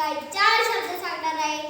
കഴിച്ചാൽ ശബ്ദ സംഘടനയിൽ